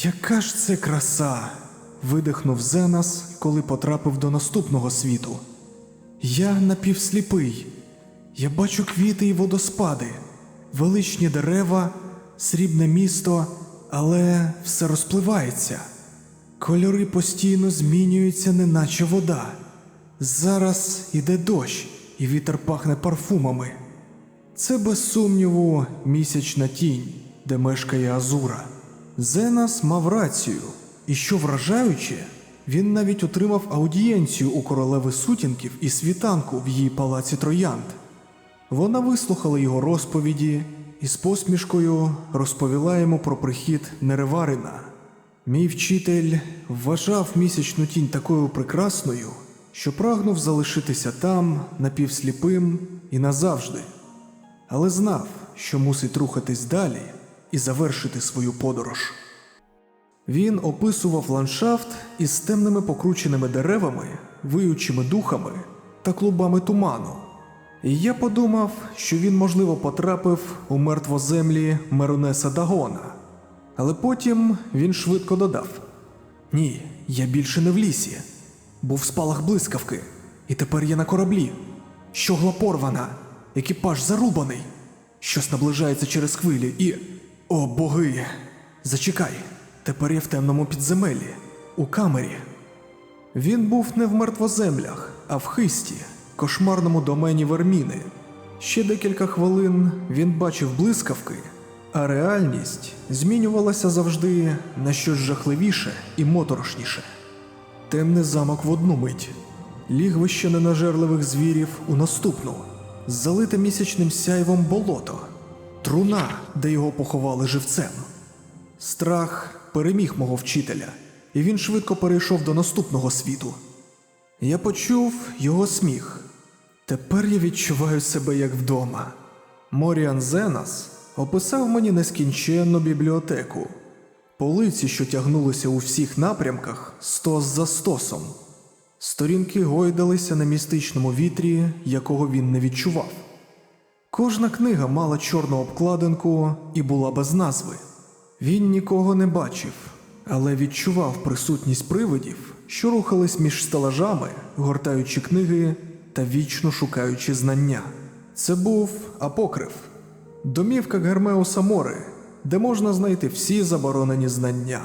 Яка ж це краса! видихнув Зенас, коли потрапив до наступного світу. Я напівсліпий. Я бачу квіти і водоспади, величні дерева, срібне місто, але все розпливається. Кольори постійно змінюються, неначе вода. Зараз іде дощ, і вітер пахне парфумами. Це без сумніву місячна тінь, де мешкає Азура. Зенас мав рацію, і що вражаюче, він навіть отримав аудієнцію у королеви сутінків і світанку в її палаці троянд. Вона вислухала його розповіді і з посмішкою розповіла йому про прихід Нереварина. Мій вчитель вважав місячну тінь такою прекрасною, що прагнув залишитися там, напівсліпим і назавжди, але знав, що мусить рухатись далі і завершити свою подорож. Він описував ландшафт із темними покрученими деревами, виючими духами та клубами туману. І я подумав, що він, можливо, потрапив у мертвоземлі Мерунеса Дагона. Але потім він швидко додав: Ні, я більше не в лісі. Був спалах блискавки, і тепер я на кораблі. Щогла порвана, екіпаж зарубаний. Щось наближається через хвилі і. О, боги! Зачекай, тепер я в темному підземеллі, у камері. Він був не в мертвоземлях, а в хисті, кошмарному домені Верміни. Ще декілька хвилин він бачив блискавки, а реальність змінювалася завжди на щось жахливіше і моторошніше. Темний замок в одну мить, лігвище ненажерливих звірів у наступну, залите місячним сяйвом болото, труна, де його поховали живцем. Страх переміг мого вчителя, і він швидко перейшов до наступного світу. Я почув його сміх. Тепер я відчуваю себе як вдома. Моріан Зенас описав мені нескінченну бібліотеку, полиці, що тягнулися у всіх напрямках, стос за стосом. Сторінки гойдалися на містичному вітрі, якого він не відчував. Кожна книга мала чорну обкладинку і була без назви. Він нікого не бачив, але відчував присутність привидів, що рухались між стелажами, гортаючи книги та вічно шукаючи знання. Це був апокриф, домівка Гермеуса Мори, де можна знайти всі заборонені знання.